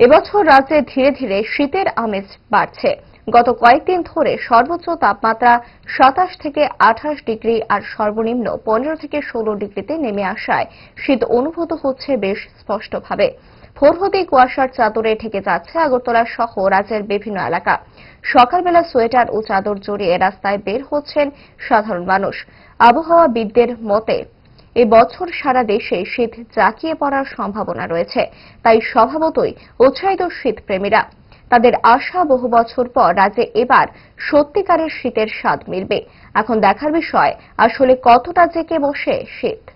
এবছর রাজ্যে ধীরে ধীরে শীতের আমেজ বাড়ছে। গত কয়েকদিন ধরে সর্বোচ্চ তাপমাত্রা সাতাশ থেকে আঠাশ ডিগ্রি আর সর্বনিম্ন পনেরো থেকে ষোলো ডিগ্রিতে নেমে আসায় শীত অনুভূত হচ্ছে বেশ স্পষ্টভাবে। ভোর হতেই কুয়াশার চাদরে ঢেকে যাচ্ছে আগরতলা সহ রাজ্যের বিভিন্ন এলাকা। সকালবেলা সোয়েটার ও চাদর জড়িয়ে রাস্তায় বের হচ্ছেন সাধারণ মানুষ। আবহাওয়াবিদদের মতে এবছর সারা দেশে শীত জাঁকিয়ে পড়ার সম্ভাবনা রয়েছে। তাই স্বভাবতই উৎসাহিত শীতপ্রেমীরা। তাদের আশা বহু বছর পর রাজ্যে এবার সত্যিকারের শীতের স্বাদ মিলবে। এখন দেখার বিষয়, আসলে কতটা জেঁকে বসে শীত?